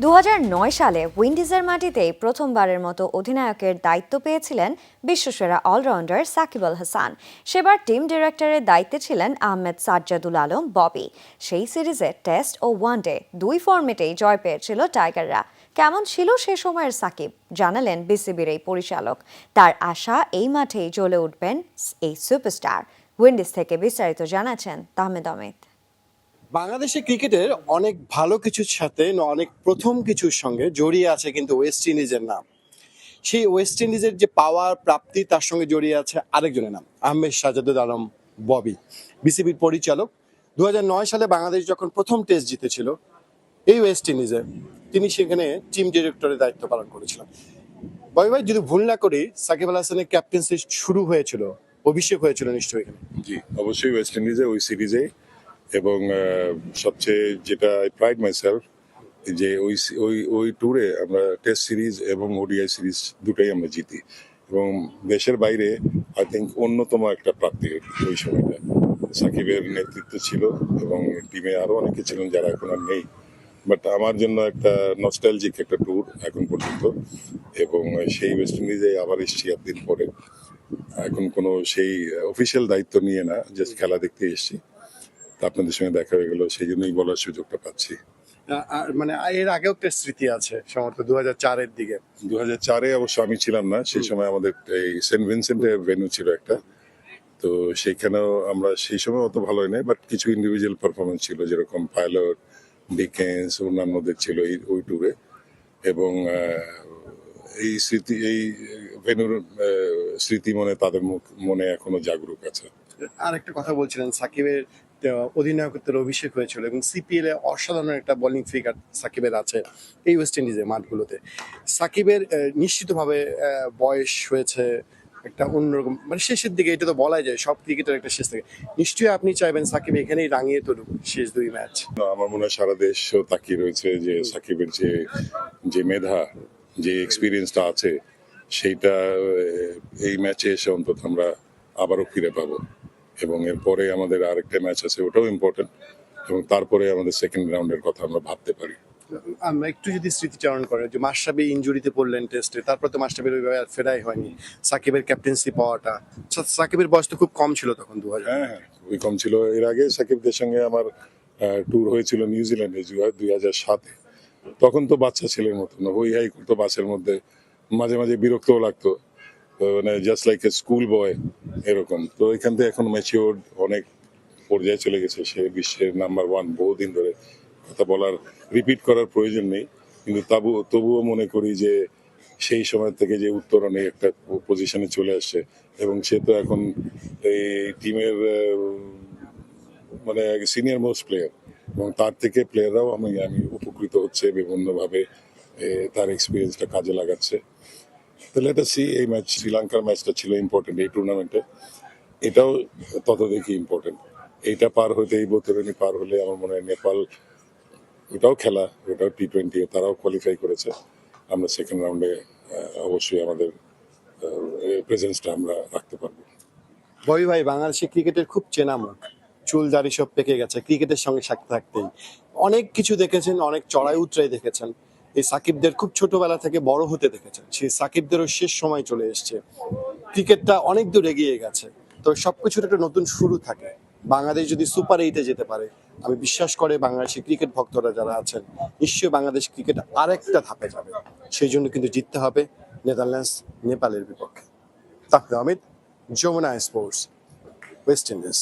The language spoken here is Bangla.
দু হাজার নয় সালে উইন্ডিজের মাটিতেই প্রথমবারের মতো অধিনায়কের দায়িত্ব পেয়েছিলেন বিশ্বসেরা অলরাউন্ডার সাকিব আল হাসান। সেবার টিম ডিরেক্টরের দায়িত্বে ছিলেন আহমেদ সাজ্জাদুল আলম, ববি। সেই সিরিজে টেস্ট ও ওয়ানডে দুই ফর্মেটেই জয় পেয়েছিল টাইগাররা। কেমন ছিল সে সময়ের সাকিব, জানালেন বিসিবির এই পরিচালক। তার আশা, এই মাঠেই জ্বলে উঠবেন এই সুপারস্টার। উইন্ডিজ থেকে বিস্তারিত জানাচ্ছেন তাহমেদ অমিত বাংলাদেশের ক্রিকেটের অনেক ভালো কিছুর সাথে অনেক প্রথম কিছুর সঙ্গে জড়িয়ে আছে কিন্তু ওয়েস্ট ইন্ডিজের নাম। সেই ওয়েস্ট ইন্ডিজের যে পাওয়ার প্রাপ্তি, তার সঙ্গে জড়িয়ে আছে আরেকজনের নাম, আহমেদ সাজাদুল আলম ববি, বিসিবির পরিচালক। দু হাজার নয় সালে বাংলাদেশ যখন প্রথম টেস্ট জিতেছিল, এই ওয়েস্ট ইন্ডিজে তিনি সেখানে টিম ডিরেক্টরের দায়িত্ব পালন করেছিলেন। ববি ভাই, যদি ভুল না করি, সাকিব আল হাসানের ক্যাপ্টেন্সি শুরু হয়েছিল, অভিষেক হয়েছিল নিশ্চয়ই এখানে। জি, অবশ্যই ওয়েস্ট ইন্ডিজে ওই সিরিজে এবং সবচেয়ে যেটা আই প্রাইড মাই সেলফ যে ওই ওই ওই ট্যুরে আমরা টেস্ট সিরিজ এবং ওডিআই সিরিজ দুটোই আমরা জিতি। এবং দেশের বাইরে আই থিঙ্ক অন্যতম একটা প্রাপ্তি ওই সময়টা। সাকিবের নেতৃত্ব ছিল এবং টিমে আরও অনেকে ছিলেন যারা এখন আর নেই। বাট আমার জন্য একটা নস্টালজিক একটা ট্যুর এখন পর্যন্ত। এবং সেই ওয়েস্ট ইন্ডিজে আবার এসেছি একদিন পরে। এখন কোনো সেই অফিসিয়াল দায়িত্ব নিয়ে না জাস্ট খেলা দেখতে এসেছি। আপনাদের সঙ্গে দেখা হয়ে গেল সেই জন্যই বলার সুযোগটা পাচ্ছি। আর মানে এর আগেও একটা স্মৃতি আছে সম্ভবত দু হাজার চারের দিকে। দু হাজার চারে অবশ্য আমি ছিলাম না সেই সময় আমাদের এই সেন্ট ভিনসেন্টের ভেন্যু ছিল একটা। তো সেইখানেও আমরা সেই সময় অত ভালো নেই বাট কিছু ইন্ডিভিজুয়াল পারফরমেন্স ছিল যেরকম পাইলট ডিকেন্স অন্যান্যদের ছিল এই ওই ট্যুরে এবং এই স্মৃতি এই ভেনুর স্মৃতি মনে তাদের মুখ- মনে এখনও জাগরুক আছে। আর একটা কথা বলছিলেন সাকিবের অধিনায়কত্বের অভিষেক হয়েছিল এবং সিপিএল এ অসাধারণ একটা বোলিং ফিগার সাকিবের আছে এই ওয়েস্ট ইন্ডিজের মাঠগুলোতে। সাকিবের নিশ্চিতভাবে বয়স হয়েছে একটা অন্যরকম মানে শেষের দিকে এটা তো বলাই যায় সব ক্রিকেটের একটা শেষ থেকে। নিশ্চয়ই আপনি চাইবেন সাকিব এখানেই রাঙিয়ে তুলুক শেষ দুই ম্যাচ। আমার মনে হয় সারা দেশও তাকিয়ে রয়েছে যে সাকিবের যে যে মেধা যে এক্সপিরিয়েন্সটা আছে সেইটা এই ম্যাচে এসে অন্তত আমরা আবারও ফিরে পাবো। এবং এরপরে আমাদের আরেকটা ম্যাচ আছে ওটাও ইম্পর্টেন্ট এবং তারপরে আমাদের সেকেন্ড রাউন্ডের কথা আমরা ভাবতে পারি। আমরা একটু যদি স্মৃতিচারণ করেন যে মাস্টাবি ইঞ্জুরিতে পড়লেন টেস্টে তারপর তো মাস্টাবের ওইভাবে আর ফেরাই হয়নি। সাকিবের ক্যাপ্টেন্সি পাওয়াটা সাকিবের বয়স তো খুব কম ছিল তখন দু হাজার হ্যাঁ হ্যাঁ ওই কম ছিল। এর আগে সাকিবদের সঙ্গে আমার ট্যুর হয়েছিল নিউজিল্যান্ডে দুই হাজার সাতে। তখন তো বাচ্চা ছেলের মতো না ওই হাই করতো বাসের মধ্যে মাঝে মাঝে বিরক্তও লাগতো। তো মানে just like a school boy এরকম। তো এখান থেকে এখন ম্যাচিওর অনেক পর্যায়ে চলে গেছে। সে বিশ্বের নাম্বার ওয়ান বহুদিন ধরে। কথা বলার রিপিট করার প্রয়োজন নেই। কিন্তু তাবু, তবুও মনে করি যে সেই সময় থেকে যে উত্তরণে একটা পজিশনে চলে আসছে। এবং সে তো এখন এই টিমের মানে সিনিয়র মোস্ট প্লেয়ার এবং তার থেকে প্লেয়াররাও আমি আমি উপকৃত হচ্ছে বিভিন্নভাবে তার এক্সপিরিয়েন্সটা কাজে লাগাচ্ছে। তাহলে এটা সি এই ম্যাচ শ্রীলঙ্কার ম্যাচটা ছিল ইম্পর্টেন্ট এই টুর্নামেন্টে এটাও তত দেখি ইম্পর্টেন্ট এইটা পার হতে এই বৈতরণী পার হলে আমার মনে হয় নেপাল ওটাও খেলা, ওটাও টি টোয়েন্টি তারাও কোয়ালিফাই করেছে। আমরা সেকেন্ড রাউন্ডে অবশ্যই আমাদের প্রেজেন্সটা আমরা রাখতে পারব। ববি ভাই বাংলাদেশের ক্রিকেটের খুব চেনা মুখ। চুল দাড়ি সব পেকে গেছে, ক্রিকেটের সঙ্গে সাথে থাকতেই। অনেক কিছু দেখেছেন, অনেক চড়াই উতরাই দেখেছেন। এই সাকিবদের খুব ছোটবেলা থেকে বড় হতে দেখেছেন। সেই সাকিবদেরও শেষ সময় চলে এসছে। ক্রিকেটটা অনেক দূর এগিয়ে গেছে। তো সবকিছুর একটা নতুন শুরু থাকে। বাংলাদেশ যদি সুপার এইটে যেতে পারে, আমি বিশ্বাস করে বাংলাদেশের ক্রিকেট ভক্তরা যারা আছেন, নিশ্চয়ই বাংলাদেশ ক্রিকেট আরেকটা ধাপে যাবে। সেই জন্য কিন্তু জিততে হবে নেদারল্যান্ডস নেপালের বিপক্ষে। তাহলে Amit, Jamuna sports, West Indies.